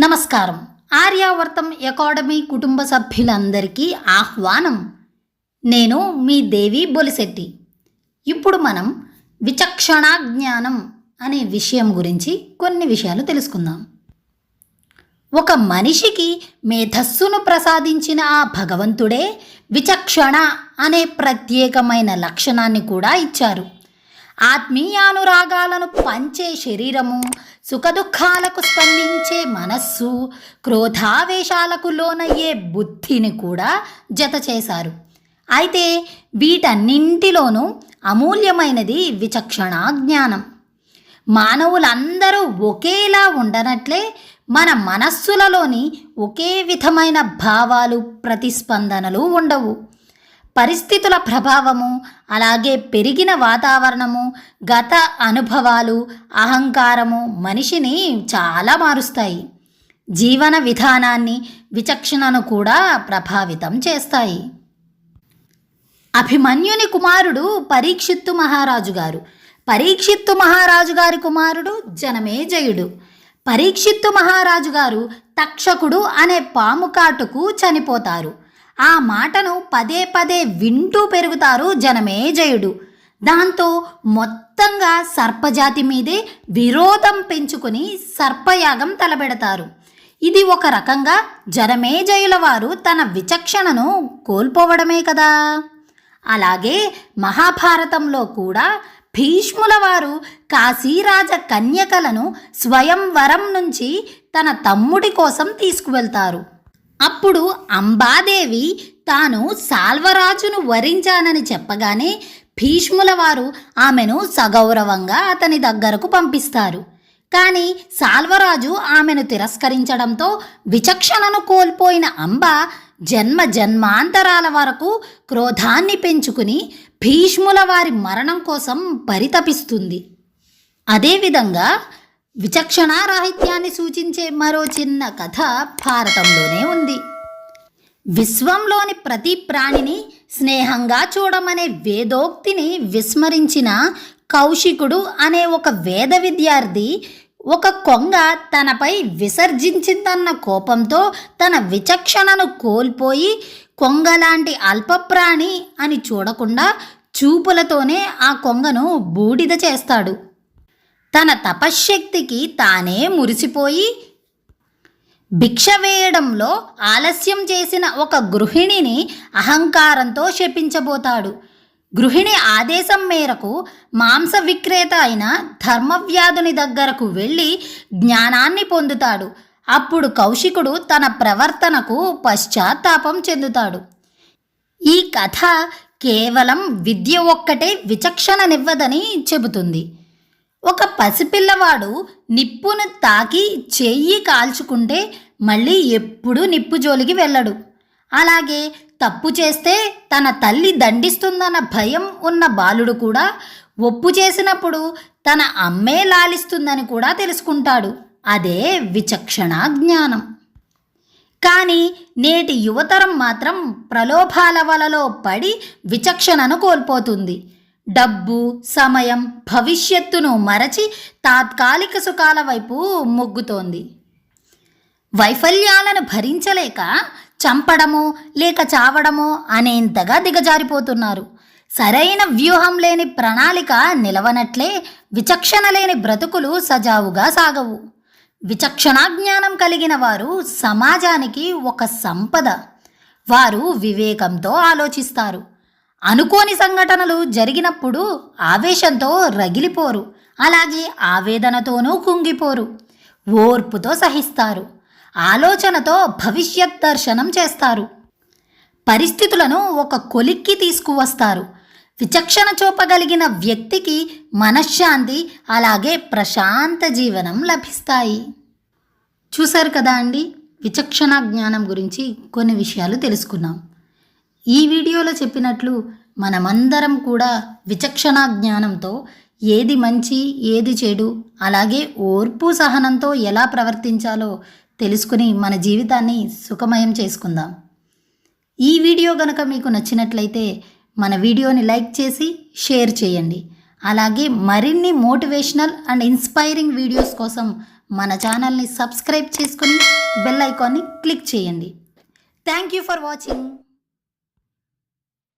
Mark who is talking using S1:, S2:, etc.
S1: నమస్కారం. ఆర్యావర్తం అకాడమీ కుటుంబ సభ్యులందరికీ ఆహ్వానం. నేను మీ దేవి బొలిశెట్టి. ఇప్పుడు మనం విచక్షణ జ్ఞానం అనే విషయం గురించి కొన్ని విషయాలు తెలుసుకుందాం. ఒక మనిషికి మేధస్సును ప్రసాదించిన ఆ భగవంతుడే విచక్షణ అనే ప్రత్యేకమైన లక్షణాన్ని కూడా ఇచ్చారు. ఆత్మీయానురాగాలను పంచే శరీరము సుఖదుఖాలకు స్పందించే మనస్సు క్రోధావేశాలకు లోనయ్యే బుద్ధిని కూడా జత చేశారు. అయితే వీటన్నింటిలోనూ అమూల్యమైనది విచక్షణ జ్ఞానం. మానవులందరూ ఒకేలా ఉండనట్లే మన మనస్సులలోని ఒకే విధమైన భావాలు ప్రతిస్పందనలు ఉండవు. పరిస్థితుల ప్రభావము అలాగే పెరిగిన వాతావరణము గత అనుభవాలు అహంకారము మనిషిని చాలా మారుస్తాయి. జీవన విధానాన్ని విచక్షణను కూడా ప్రభావితం చేస్తాయి. అభిమన్యుని కుమారుడు పరీక్షిత్తు మహారాజు గారు. పరీక్షిత్తు మహారాజు గారి కుమారుడు జనమేజయుడు పరీక్షిత్తు మహారాజు గారు తక్షకుడు అనే పాము కాటుకు చనిపోతారు. ఆ మాటను పదే పదే వింటూ పెరుగుతారు జనమేజయుడు దాంతో మొత్తంగా సర్పజాతి మీదే విరోధం పెంచుకుని సర్పయాగం తలబెడతారు. ఇది ఒక రకంగా జనమేజయుల వారు తన విచక్షణను కోల్పోవడమే కదా. అలాగే మహాభారతంలో కూడా భీష్ముల వారు కాశీరాజ కన్యకలను స్వయంవరం నుంచి తన తమ్ముడి కోసం తీసుకువెళ్తారు. అప్పుడు అంబాదేవి తాను సాల్వరాజును వరించానని చెప్పగానే భీష్ముల వారు ఆమెను సగౌరవంగా అతని దగ్గరకు పంపిస్తారు. కానీ సాల్వరాజు ఆమెను తిరస్కరించడంతో విచక్షణను కోల్పోయిన అంబ జన్మ జన్మాంతరాల వరకు క్రోధాన్ని పెంచుకుని భీష్ముల వారి మరణం కోసం పరితపిస్తుంది. అదేవిధంగా విచక్షణారాహిత్యాన్ని సూచించే మరో చిన్న కథ భారతంలోనే ఉంది. విశ్వంలోని ప్రతి ప్రాణిని స్నేహంగా చూడమనే వేదోక్తిని విస్మరించిన కౌశికుడు అనే ఒక వేద విద్యార్థి ఒక కొంగ తనపై విసర్జించిందన్న కోపంతో తన విచక్షణను కోల్పోయి కొంగలాంటి అల్పప్రాణి అని చూడకుండా చూపులతోనే ఆ కొంగను బూడిద చేస్తాడు. తన తపశ్శక్తికి తానే మురిసిపోయి భిక్ష వేయడంలో ఆలస్యం చేసిన ఒక గృహిణిని అహంకారంతో శపించబోతాడు. గృహిణి ఆదేశం మేరకు మాంస విక్రేత అయిన ధర్మవ్యాధుని దగ్గరకు వెళ్ళి జ్ఞానాన్ని పొందుతాడు. అప్పుడు కౌశికుడు తన ప్రవర్తనకు పశ్చాత్తాపం చెందుతాడు. ఈ కథ కేవలం విద్య ఒక్కటే విచక్షణనివ్వదని చెబుతుంది. ఒక పసిపిల్లవాడు నిప్పును తాకి చెయ్యి కాల్చుకుంటే మళ్ళీ ఎప్పుడూ నిప్పు జోలికి వెళ్ళడు. అలాగే తప్పు చేస్తే తన తల్లి దండిస్తుందన్న భయం ఉన్న బాలుడు కూడా ఒప్పు చేసినప్పుడు తన అమ్మే లాలిస్తుందని కూడా తెలుసుకుంటాడు. అదే విచక్షణ జ్ఞానం. కానీ నేటి యువతరం మాత్రం ప్రలోభాల వలలో పడి విచక్షణను కోల్పోతుంది. డబ్బు సమయం భవిష్యత్తును మరచి తాత్కాలిక సుఖాల వైపు మొగ్గుతోంది. వైఫల్యాలను భరించలేక చంపడము లేక చావడము అనేంతగా దిగజారిపోతున్నారు. సరైన వ్యూహం లేని ప్రణాళిక నిలవనట్లే విచక్షణ లేని బ్రతుకులు సజావుగా సాగవు. విచక్షణా జ్ఞానం కలిగిన వారు సమాజానికి ఒక సంపద. వారు వివేకంతో ఆలోచిస్తారు. అనుకోని సంఘటనలు జరిగినప్పుడు ఆవేశంతో రగిలిపోరు. అలాగే ఆవేదనతోనూ కుంగిపోరు. ఓర్పుతో సహిస్తారు. ఆలోచనతో భవిష్యత్ దర్శనం చేస్తారు. పరిస్థితులను ఒక కొలిక్కి తీసుకువస్తారు. విచక్షణ చూపగలిగిన వ్యక్తికి మనశ్శాంతి అలాగే ప్రశాంత జీవనం లభిస్తాయి. చూశారు కదా అండి? విచక్షణ జ్ఞానం గురించి కొన్ని విషయాలు తెలుసుకున్నాం. ఈ వీడియోలో చెప్పినట్లు మనమందరం కూడా విచక్షణ జ్ఞానంతో ఏది మంచి ఏది చెడు అలాగే ఓర్పు సహనంతో ఎలా ప్రవర్తించాలో తెలుసుకుని మన జీవితాన్ని సుఖమయం చేసుకుందాం. ఈ వీడియో గనక మీకు నచ్చినట్లయితే మన వీడియోని లైక్ చేసి షేర్ చేయండి. అలాగే మరిన్ని మోటివేషనల్ అండ్ ఇన్స్పైరింగ్ వీడియోస్ కోసం మన ఛానల్ని సబ్స్క్రైబ్ చేసుకుని బెల్ ఐకాన్ని క్లిక్ చేయండి. Thank you for watching.